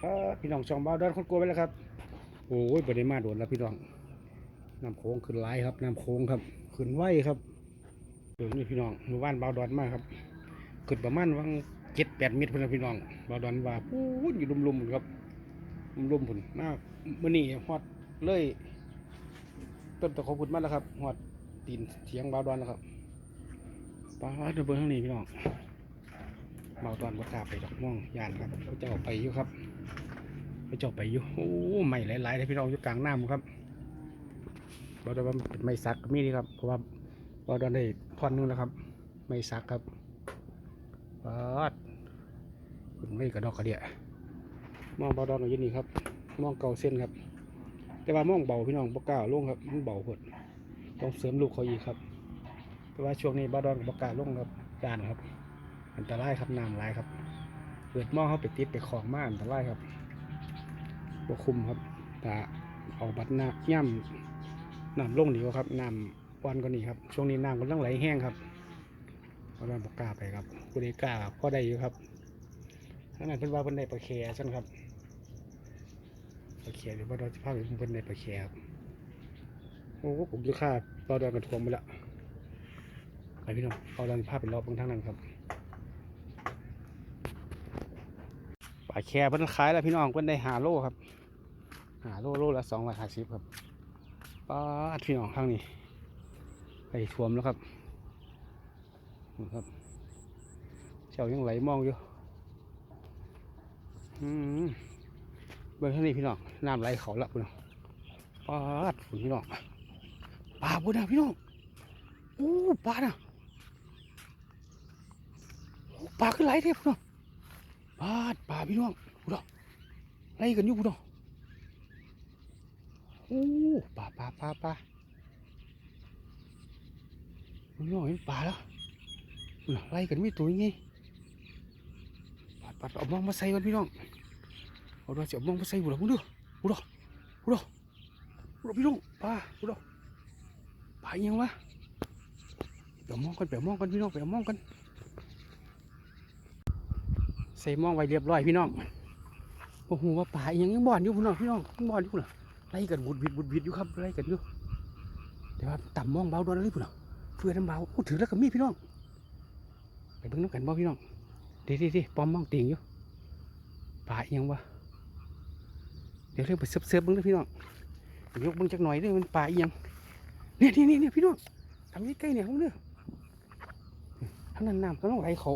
ครับพี่น้องช่องบ้าวดอนคนกลัวไปแล้วครับ โอ้ยบริมาโดนแล้วพี่น้องน้ำโค้งขึ้นไหลครับน้ำโค้งครับขึ้นไหวครับเดี๋ยวนี้พี่น้องหมู่บ้านบ้าวดอนมากครับขึ้นประมาณวังเจ็ดแปดเมตรพุ่นนะพี่น้องบ้าวดอนว่าพูดอยู่ลุ่มๆครับลุ่มๆพุ่นหน้ามื่อนี้ฮอดเลยต้นตะโคพุ่นมาแล้วครับฮอดตีนเถียงบ้าวดอนแล้วครับป้าดเดินเบิ่งทางนี้พี่น้องเมาตอนบ่กล้าไปดอกม่องยานครับเขาเจ้าไปอยู่ครับ เขาเจ้าไปอยู่โอ้ไม่หลายๆเลยพี่น้องอยู่กลางน้ำครับบอกได้ว่ามันเป็นไม้สักก็มีนี่ครับเพราะว่าบอดอนได้ท่อนหนึงแล้วครับ ไม้สักครับปัดคุณไม่กระดอกกระเดียมองบอดอนอยู่นี่ครับมองเก่าเส้นครับ แต่ว่ามองเบาพี่น้องบ่กล้าลงครับมันเบาหดต้องเสริมลูกเขาอีกครับแต่ว่าช่วงนี้บอดอนกับบ่กล้าลงครับยานครับ อันตรายครับน้ำไหลายครับเปิดหม้อเขาไปติดไปของมาอันตรายครับ บวคุมครับแต่เอาบัดน้ำย่ำน้ำลงดีกว่าครับน้ำวันก็นี่ครับ ช่วงนี้น้ำกำลังไหลแห้งครับเพราะนั้นกกล้าไปครับกูได้กล้าก็ได้อยู่ครับทั้งนั้นเพิ่นว่าเพิ่นได้ปลาแคใช่ไหมครับปลาแคหรือว่าเราจะพาไปเพิ่นได้ปลาแคครับโอ้โหผมจะฆ่าตอดอนกันทวมไปล้วไปพี่น้องเอาดอนภาพเป็นรอบบางทางนั้นครับปลาแคเพิ่นขายแล้วพี่น้องเพิ่นได้หาโลครับ หาโลโลละสองร้อยห้าสิบครับป้าดพี่น้องข้างนี้ไปท่วมแล้วครับนี่ครับเจ้ายังไหลมองอยู่อืมเบิ่งข้างนี้พี่น้องน้ำไหลเขาละพี่น้องป้าดฝุ่นพี่น้องปลาบุญนะพี่น้องโอ้ปลานะปลาขึ้นไหลเทพพี่น้องปาดป่าพี่น้องกูดอกไล่กันอยู่กูดอกโอ้ป่าป่าป่าป่าพี่น้องเห็นป่าแล้วไล่กันไมีตัวยังไงปัดปัดเอามองมาใส่กันพี่น้องเอาดอกจะเอามองมาใส่กูดอกกูดอกกูดอกกูดอกกูดอกพี่น้องป่ากูดอกป่าอิหยังวะเดี๋ยมองกันเดี๋ยมองกันพี่น้องเดี๋ยมองกันใส่มองไว้เรียบร้อยพี่น้องโอ้โหว่าป่าอีหยังยังบ่อนอยู่พี่น้องพี่น้องบ่อนอยู่พุ่นน่ะ ไล่กันบุดบิดบุดบิดอยู่ครับไล่กันอยู่แต่ว่าต่ำมองเบาโดนอะไรพุ่นน่ะเพื่อนน้ำเบาพูดถือแล้วก็มีพี่น้องไปเบิ่งน้ำกันบ่พี่น้องดีดีดีปอมมองเตียงอยู่ป่าอียังวะเดี๋ยวเรียกไปเสิร์ฟเสิร์ฟเบิ่งเด้อพี่น้องยกเบิ่งจักหน่อยด้อมันป่าอียังเนี่ยนี่นี่เนี่ยพี่น้องทำใกล้เนี่ยของเด้อทางนั้นน้ำก็ต้องไหลเขา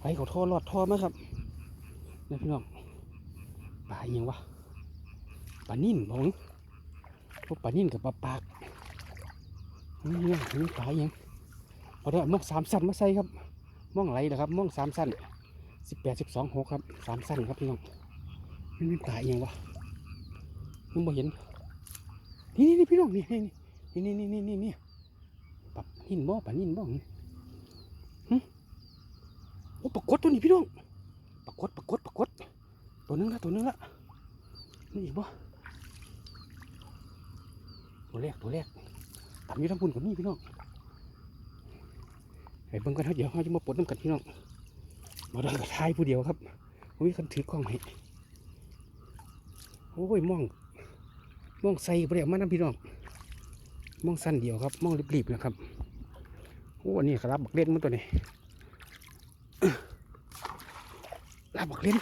ไปเขาท่อรอดท่อมาครับเนี่พี่น้องปลาอหยังวะ ปลานิ่นบอกพวกปลานิ่นกับปลาปากนี่เนี่ยนี่ปลาอหยังพอได้เอามองสามสั้นมาใส่ครับม่องไหลนะครับม่องสามสั้นสิบแปดสิบสองหกครับสามสั้นครับพี่น้องนี่ปลาอหยังวะมึงบ่เห็นนี่นี่พี่น้องนี่นี่นี่นี่นี่นี่นี่ปลานิ่นบ่ปลานิ่นบ่โอ้ปรากฏตัวนี้พี่น้องปรากฏปรากฏปรากฏตัวนึงละตัวนึงละนี่อีกบ่ ตัวแรกตัวแรกตามอยู่ทั้งพุ่นกับนี่พี่น้องไอ้เบิ่งกันเถอะเดี๋ยวเราจะมาปลดน้ำกันพี่น้องมาได้กับทายผู้เดียวครับผมมีคนถือกล้องให้โอ้ยมองมองใส่ประเดี๋ยวมาน้ำพี่น้องมองสั้นเดียวครับมองรีบๆนะครับโอ้นนี้ครับบักเล่นมันตัวนี้ลาบักเล่น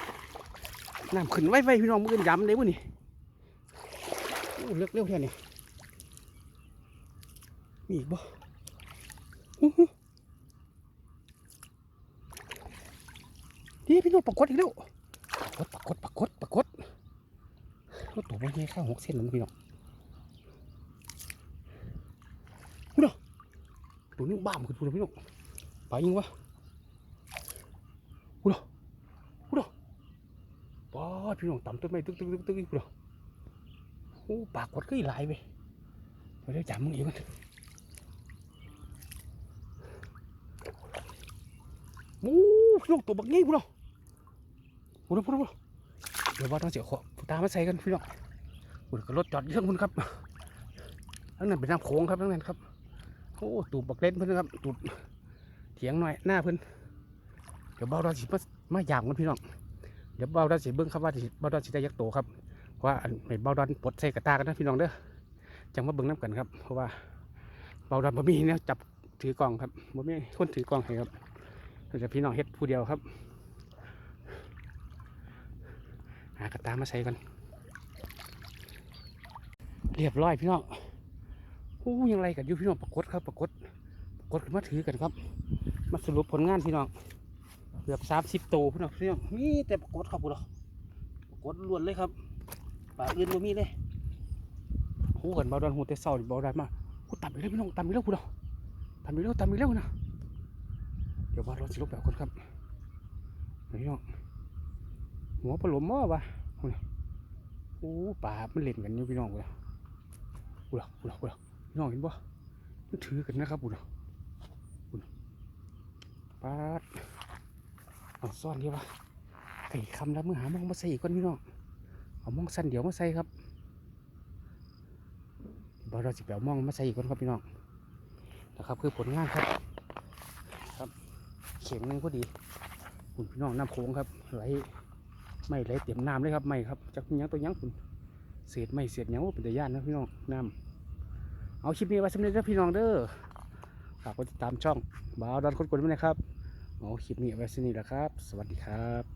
น้ำขึ้นไว้ไว้พี่น้องมือย้ำเลยวะนี่เลือกเร็วแค่นี้ มีอีกบ่อู้หูนี่พี่น้องปรากฏอีกแล้วปรากฏปรากฏปรากฏปรากฏรถตัวมันใหญ่ข้างหกเส้นนะพี่น้องพูดเนาะตัวนี้บ้ามขึ้นพูดพี่น้องไปยิงวะป้าดพี่น้องต่ำต้นไม้ตึกตึกตึกตึกอีกเหรอโอ้ปากกดก็อีหลายไปไปได้จับมึงอีกมันโอ้ พี่น้องตัวบักงี้พี่น้องพูดนะพูดนะพูดนะเดี๋ยวว่าต้องเสียขอตามมาใส่กันพี่น้องพูดก็รถจอดเยอะคุณครับทั้งนั้นเป็นน้ำโขงครับทั้งนั้นครับโอ้ตูบบักเล่นเพื่อนครับตูดเถียงหน่อยหน้าเพื่อนเดี๋ยวเบาเราสิมามาหยามกันพี่น้องเดี๋ยวเบาดอนสิเบิ้งครับว่าเบาดอนสิได้ยักโตครับเพราะว่าอันให้เบาดอนปลดใส่กระตากันนะพี่น้องเด้อจังมาเบิ้งน้ำกันครับ เพราะว่าเบาดอนบ่มีเนี่ยจับถือกล่องครับบ่มีคนถือกล่องให้ครับ แต่พี่น้องเฮ็ดผู้เดียวครับ หากระตามาใส่กันเรียบร้อยพี่น้องโอ้ยังไรกันอยู่พี่น้องปรากฏครับปรากฏปรากฏมาถือกันครับ มาสรุปผลงานพี่น้องเกือบสามสิบโตวพี่น้องพี่น้องมีแต่ปรากฏครับพี่น้องปรากฏล้วนเลยครับปลาอื่นบ่มีเลยหูกันเบาดอนหูแต่เศร้านี่เบาดอนมาหูต่ำไปแล้วพี่น้องต่ำไปแล้วพี่น้องต่ำไปแล้วต่ำไปแล้วนะ เดี๋ยวว่าเราสิลุกแบบคนครับพี่น้องหัวปลาหลมมั้วะโอ้ปลามันเล่นกันอยู่พี่น้องกูละกูละกูละกูละพี่น้องเห็นปะมันถือกันนะครับกูละกูละปลาดเอาซ่อนดีวะไก่คำแล้วมือหามองมาใส่อีกก่อนพี่น้องเอามองสั้นเดี๋ยวมาใส่ครับบอเราสิแปลมองมาใส่อีกก่อนครับพี่น้องนะครับคือผลงานครับ เข็งนึงพอดีคุณพี่น้องน้ำโค้งครับไหลไม่ไหลเต็มน้ำเลยครับไม่ครับจากยังตัวยังคุณเศษไม่เศษยังว่าเป็นแต่ย่านนะพี่น้องน้ำเอาคลิปนี้ไว้สำเร็จแล้วพี่น้องเด้อฝากกดติดตามช่องบ่าวดอนคนกดไว้นะครับเอาคลิปนี้ไว้สนี่แล้วครับ สวัสดีครับ